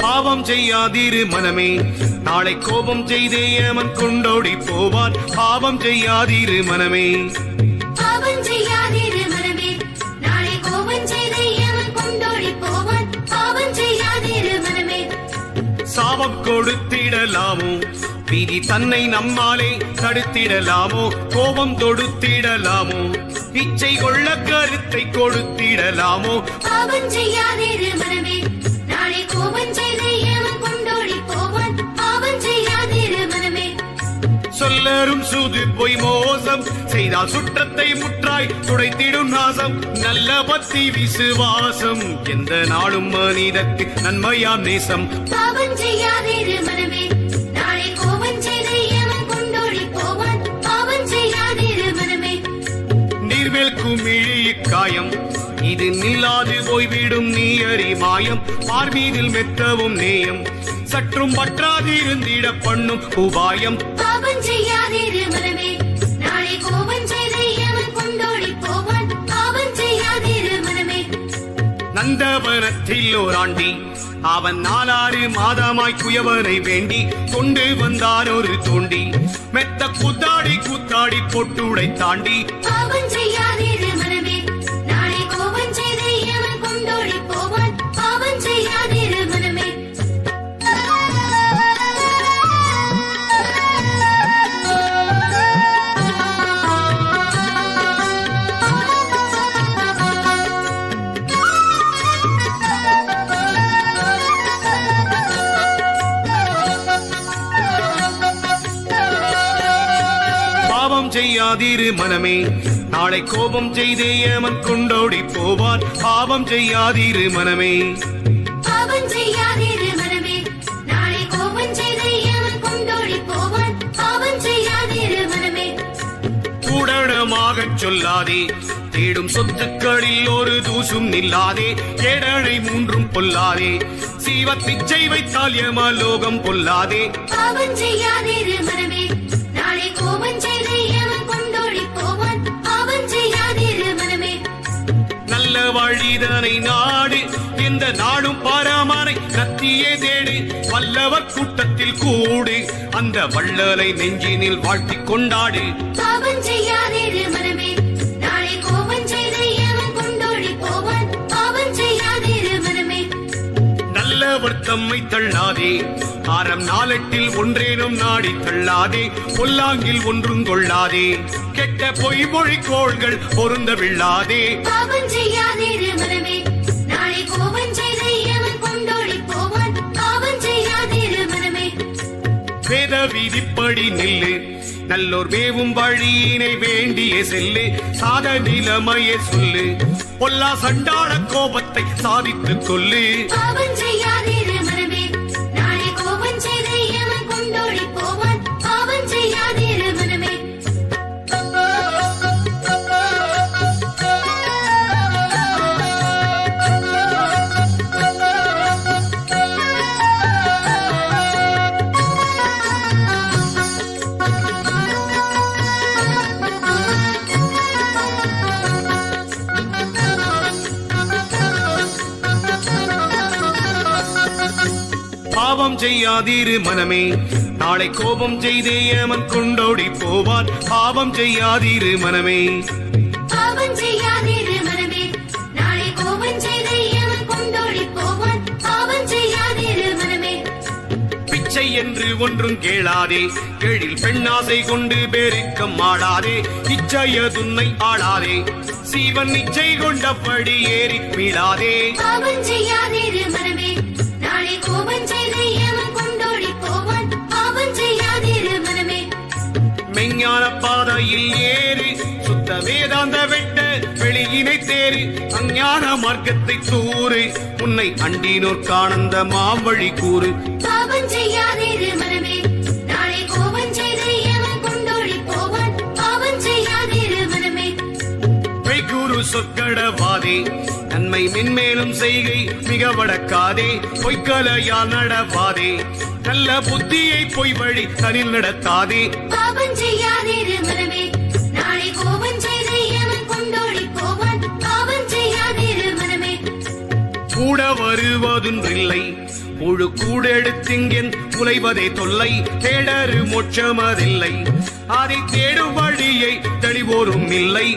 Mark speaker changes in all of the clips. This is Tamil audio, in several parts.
Speaker 1: பாவம் செய்யாதிரு மனமே. நாளை கோபம் செய்தே ஏமன் கொண்டோடி போவான். பாவம் செய்யாதிரு மனமே. சாபம் கொடுத்திடலாமோ? விதி தன்னை நம்மாலே தடுத்திடலாமோ? கோபம் தொடுத்திடலாமோ? இச்சை கொள்ள கருத்தை கொடுத்திடலாமோ?
Speaker 2: பாவம் செய்யாதிரு மனமே.
Speaker 1: சொல்லரும் சூது பொய் மோசம். செய்தால் சுற்றத்தை முற்றாய் துடைத்திடும் நாசம். நல்ல பக்தி விசுவாசம் எந்த நாளும் மனிதற்கு நன்மையாம் நேசம்.
Speaker 2: பாவம் செய்யாதிரு மனமே நாளை கோபம் செய்து
Speaker 1: காயம். இது நில்லாது போய்விடும் நீ அறி மாயம் பார்மீதில் மெத்தவும் நேயம். சற்றும் பற்றாதிருந்திட பண்ணும் உபாயம்.
Speaker 2: பாவம் செய்யாதிரு மனமே. நாளை கோபம் செய்து எவன் கொண்டோடி போவான்? பாவம் செய்யாதிரு மனமே.
Speaker 1: நந்தவனத்தில் ஓராண்டி. அவன் நாலாறு மாதமாய் குயவனை வேண்டி கொண்டு வந்தான் ஒரு தோண்டி. மெத்த குத்தாடி குத்தாடி பொட்டுடை தாண்டி.
Speaker 2: பாவம் செய்யாதிரு மனமே. நாளை கோபம் செய்தே
Speaker 1: ஏமன் கொண்டோடி போவான் பாவம் செய்யாதிரு மனமே. சொல்லாதே. தேடும் சொத்துக்களில் ஒரு தூசும் நில்லாதே. ஏடனை மூன்றும் பொல்லாதே. சீவ பிச்சை வைத்தால் யமலோகம் பொல்லாதே.
Speaker 2: பாவம் செய்யாதிரு
Speaker 1: வழிதனை நாடு. எந்த நாடும் பாராமனை கத்தியே தேடு. வல்லவர் கூட்டத்தில் கூடு. அந்த வள்ளலை நெஞ்சினில் வாழ்த்திக் கொண்டாடு. நல்லவர் தம்மை தள்ளாதே. ஆரம் நாளெட்டில் ஒன்றேனும் நாடி தள்ளாதே. பொல்லாங்கில் ஒன்றும் கொள்ளாதே. கெட்ட பொய் மொழி கோள்கள் பொருந்த விழாதே வேத விதிப்படி நில்லு. நல்லோர் மேவும் வழியினை வேண்டிய செல்லு. சாத நிலைமையை சொல்லு. பொல்லா சண்டாள கோபத்தை சாதித்துக்
Speaker 2: கொள்ளு கோபம் செய்யாதிரு மனமே.
Speaker 1: நாளை கோபம் செய்து
Speaker 2: எவன் கொண்டோடி போவான் பாவம் செய்யாதிரு மனமே.
Speaker 1: பிச்சை என்று ஒன்றும் கேளாதே. எழில் பெண்ணாசை கொண்டு பேருக்கம் ஆடாதே. இச்சைய துன்னை ஆளாதே. சீவன் இச்சை கொண்டபடி ஏறி மீளாதே.
Speaker 2: கோபம்
Speaker 1: மெஞ்ஞான பாதையில் ஏறு சுத்த வேதாந்த வெட்ட வெளியினை தேறு அஞ்ஞான மார்க்கத்தை தூறு உன்னை அண்டினோர் காணந்த மாவழி கூறு. சொற்கடவாதே நன்மை மென்மேலும் செய்கை மிக வடக்காதே பொய்க்கலையால் நடவாதே நல்ல புத்தியை பொய் வழி தனில் நடத்தாதே. கூட வருவதொன்றில்லை. முழு கூடெடுத்திங்கென் உலைவதே தொல்லை. தேடரு மோட்சமதில்லை. அதை தேடும் வழியை தெளிவோரும் இல்லை.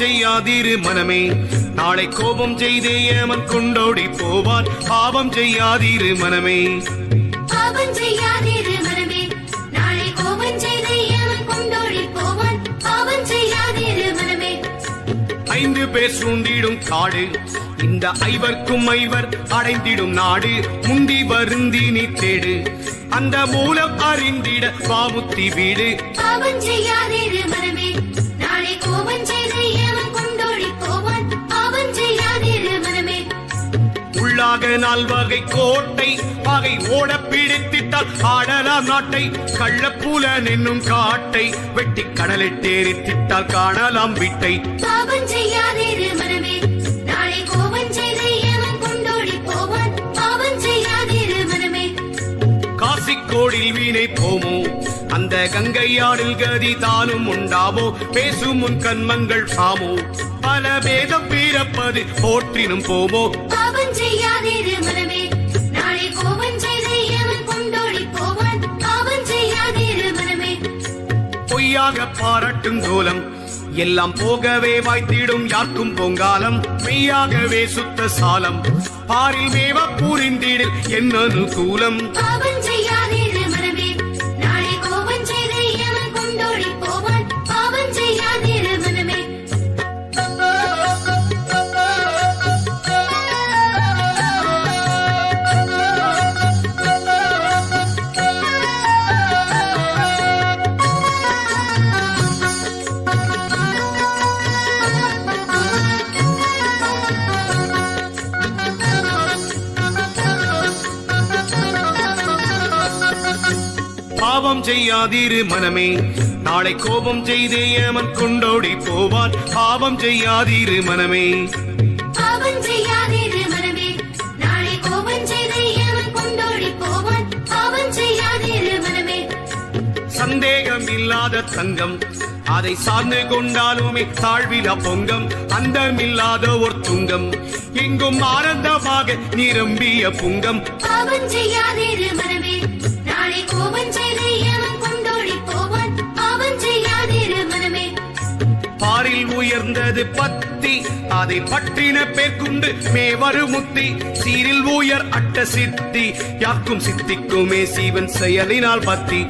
Speaker 2: செய்யாதிரு மனமே. நாளை கோபம் செய்தே
Speaker 1: ஏமன் கொண்டோடி போவான் பாவம் செய்யாதிரு மனமே.
Speaker 2: பாவம் செய்யாதிரு மனமே. நாளை கோபம் செய்து எவன் கொண்டோடி போவான் பாவம் செய்யாதிரு மனமே.
Speaker 1: ஐந்து பேர் சூண்டிடும் காடு. இந்த ஐவர்க்கும் ஐவர் அடைந்திடும் நாடு. முந்தி வருந்தி நீ தேடு. அந்த மூலம் அறிந்திட பாமுத்தி வீடு.
Speaker 2: பாவம் செய்யாதிரு மனமே.
Speaker 1: உள்ளாக நால்வகை கோட்டை பகை ஓட பிடித்திட்டால் ஆடலாம் நாட்டை. கள்ளப்புலன் என்னும் காட்டை வெட்டி கடலில் தேரித்திட்டால் காணலாம் விட்டை. காசிக்கோடில் வீணை போமோ? அந்த கங்கையாடில் கதி தானும் உண்டாமோ? பேசும் முன் கண்மங்கள் சாமோ பல பேதம் பீரப்பது போற்றினும் போமோ? பொய்யாக பாராட்டும் கோலம் எல்லாம் போகவே வாய்த்திடும் யாருக்கும் பொங்காலம். மெய்யாகவே சுத்த சாலம். பாரில் மேவ புரிந்திடில் என்ன அனுகூலம்
Speaker 2: செய்யாதிரு மனமே. நாளை கோபம் செய்தே
Speaker 1: ஏமன் கொண்டோடி போவான் பாவம் செய்யாதிரு மனமே. சந்தேகம் இல்லாத தங்கம். அதை சார்ந்து கொண்டாலுமே தாழ்விலா பொங்கம். அந்தமில்லாத ஒரு துங்கம். எங்கும் ஆனந்தமாக நிரம்பிய புங்கம்.
Speaker 2: பாவம் செய்யாதிரு மனமே. நாளை கோபம்
Speaker 1: உயர்ந்தது பத்தி. அதை பற்றின பேர்க்குண்டு மேவரு முத்தி. சீரில் உயர் அட்ட சித்தி. யாக்கும் சித்திக்குமே சீவன் செயலினால் பத்தி.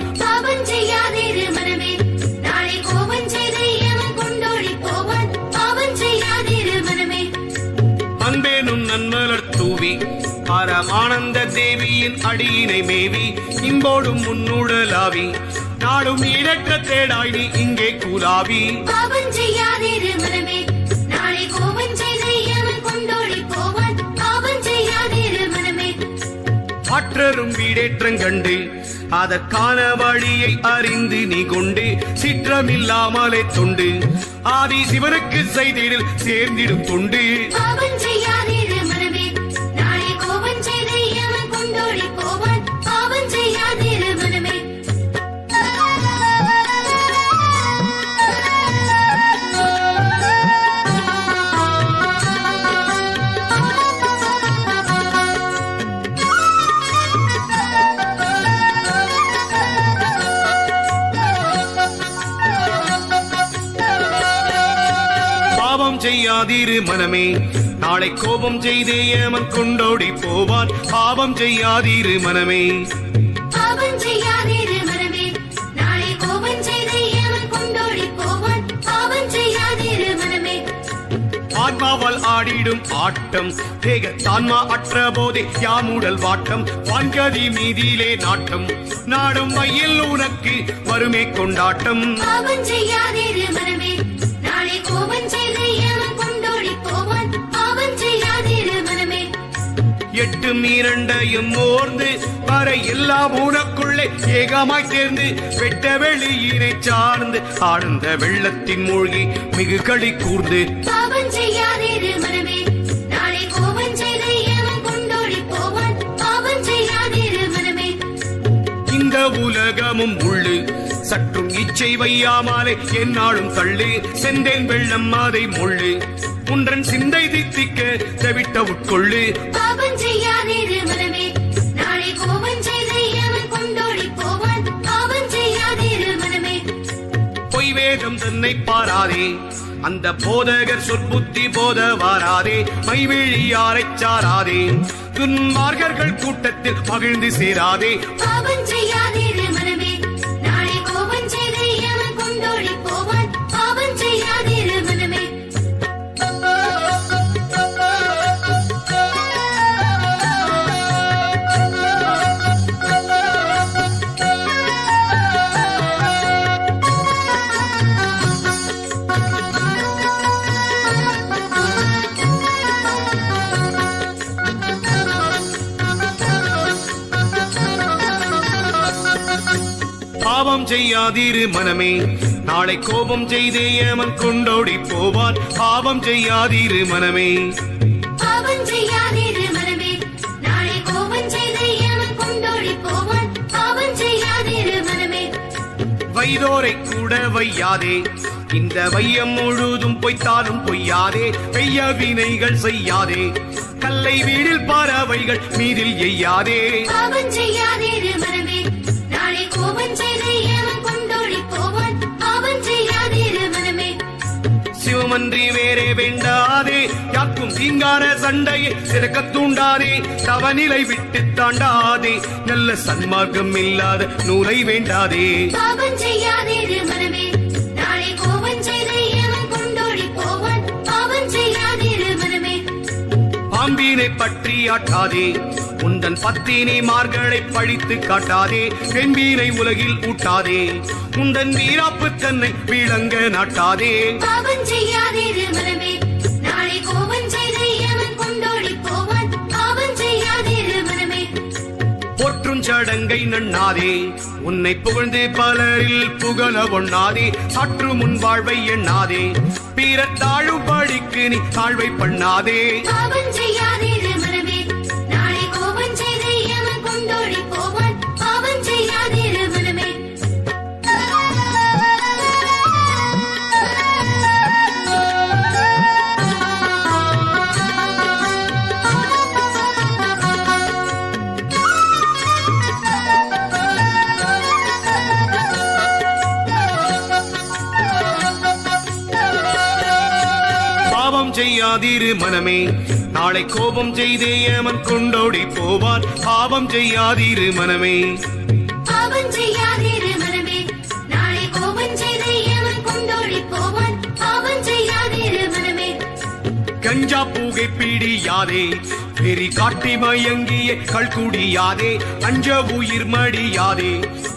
Speaker 1: அன்பேனும் நன்மலர் தூவி. பரமானந்த தேவியின் அடியினை மேவி. இம்போடும் முன்னுடலாவி நாடும் ஈடற்ற தேடாய் நீ இங்கே கூலாவி. ஆற்றரும் வீடேற்றம் கண்டு அதற்கான வழியை அறிந்து நீ கொண்டு சிற்றமில்லாமலே தொண்டு. ஆதி சிவனுக்கு செய்திடில் சேர்ந்திடும் தொண்டு.
Speaker 2: செய்யாதிரு மனமே. நாளை கோபம் செய்தே
Speaker 1: ஏமன் கொண்டோடி போவான். பாவம் செய்யாதிரு மனமே. ஆன்மாவால் ஆடிடும் ஆட்டம். தேக தான்மா அற்ற போதே யாமுடல் வாட்டம். வான்கதி மீதியிலே நாட்டம். நாடும் மையில் உனக்கு வருமே கொண்டாட்டம். எட்டும் இரண்டையும் மோர்ந்து வரை எல்லாம் உனக்குள்ளே ஏகமாய் தேர்ந்து வெட்ட வெளியினை சார்ந்து ஆழ்ந்த வெள்ளத்தின் மூழ்கி மிகு களி கூர்ந்து. உலகமும் உள்ளு சற்றும் இச்சை வையாமலே என்னாலும் தள்ளு செந்தேன் வெள்ளம் அதை முள்ளு. உன்றன் சிந்தை தித்திக்க தவிட்ட உட்கொள்ளு. பொய் தன்னை பாராதே. அந்த போதகர் சொற்புத்தி போத வாராதே. மைவிழியாரை சாராதே. துன்மார்கர்கள் கூட்டத்தில் மகிழ்ந்து சேராதே.
Speaker 2: பாவம் செய்யாதிரு மனமே. நாளை கோபம் செய்தே
Speaker 1: ஏமன் கொண்டோடி போவான் பாவம் செய்யாதிரு மனமே.
Speaker 2: கொண்டோடி போவான் பாவம் செய்யாதிரு
Speaker 1: வைதோரை கூட வையாதே. இந்த வையம் முழுதும் பொய்த்தாலும் பொய்யாதே. பெய்ய வினைகள் செய்யாதே. கல்லை வீடில் பறவைகள் மீதில் எய்யாதே. சிவமன்றி வேறே வேண்டாதே. யாக்கும் தீங்கான சண்டையை சிறக்க தூண்டாதே. தவநிலை விட்டு தாண்டாதே. நல்ல சன்மார்க்கம் இல்லாத நூலை வேண்டாதே.
Speaker 2: பாவம் செய்யாதே மனமே
Speaker 1: பாம்பினை பற்றி ஆட்டாதே. உந்தன் பத்தினி மார்களை பழித்து காட்டாதே. செம்பீனை உலகில் ஊட்டாதே. உந்தன் வீராப்பு தன்னை விளங்க நாட்டாதே.
Speaker 2: பாவம் செய்யாதே மனமே
Speaker 1: சடங்கை நண்ணாதே உன்னை புகழ்ந்து பலரில் புகழ ஒண்ணாதே. சற்று முன் வாழ்வை எண்ணாதே. பிறர் தாழும்படிக்கு நீ தாழ்வை பண்ணாதே.
Speaker 2: நாளை கோபம் செய்தே
Speaker 1: ஏமன் கொண்டோடி போவான் பாவம் செய்யாதிரு மனமே.
Speaker 2: பாவம் செய்யாதிரு மனமே. நாளை கோபம் செய்து எவன் கொண்டோடி போவான் பாவம் செய்யாதிரு மனமே.
Speaker 1: கஞ்சா பூகை பீடியாதே. வெறி காட்டி மயங்கிய கல்குடியாதே. அஞ்ச உயிர் மடியாதே.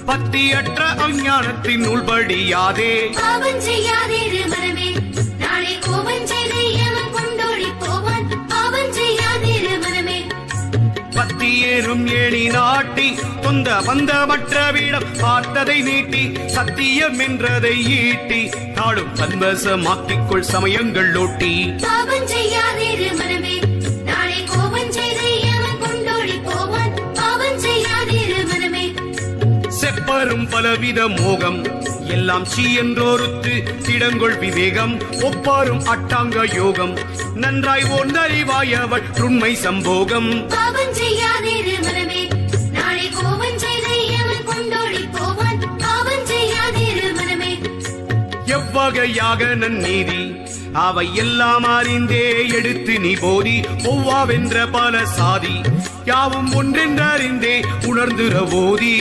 Speaker 1: பத்தியற்ற அஞ்ஞானத்தின் உள்படியாதே
Speaker 2: பாவம் செய்யாதிரு மனமே.
Speaker 1: பத்தியேறும் ஏணி நாட்டி தொந்த வந்த மற்ற வீடம் பார்த்ததை நீட்டி சத்தியம் என்றதை ஈட்டி நாடும் தன்வசமாக்கிக்கொள் சமயங்கள் ஓட்டி செப்பரும் பலவித மோகம் எல்லாம் சீ என்றோருத்து திடங்கொள் விவேகம் ஒப்பாரும் அட்டாங்க யோகம் நன்றாய் ஓர்ந்தறிவாயவள் உண்மை சம்போகம். எவ்வகையாக நன்னீதி அவை எல்லாம் அறிந்தே எடுத்து நீ போதி. ஒவ்வாவென்ற பல சாதி. யாவும் ஒன்றென்றறிந்தே உணர்ந்துற போதி.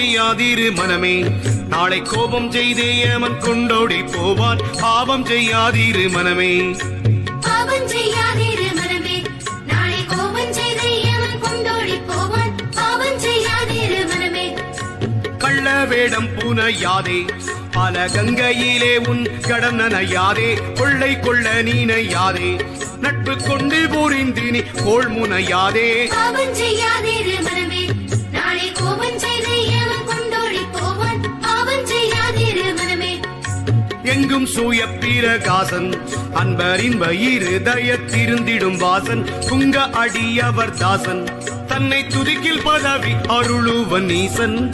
Speaker 2: செய்யாதிரு மனமே. நாளை கோபம் செய்தே
Speaker 1: அவன் கொண்டோடி போவான். பாவம் செய்யாதிரு மனமே. வேடம் பூனையாதே. பல கங்கையிலே உன் கடம் நனையாதே. கொள்ளை கொள்ள நீனையாதே. நட்பு கொண்டு புரிந்து நீ கோள் முனையாதே. எங்கும் சூய பிரகாசன். அன்பரின் வயிறுதய திருந்திடும் வாசன். குங்க அடியவர் தாசன். தன்னை துதிக்கில் பதவி அருளுவன் நீசன்.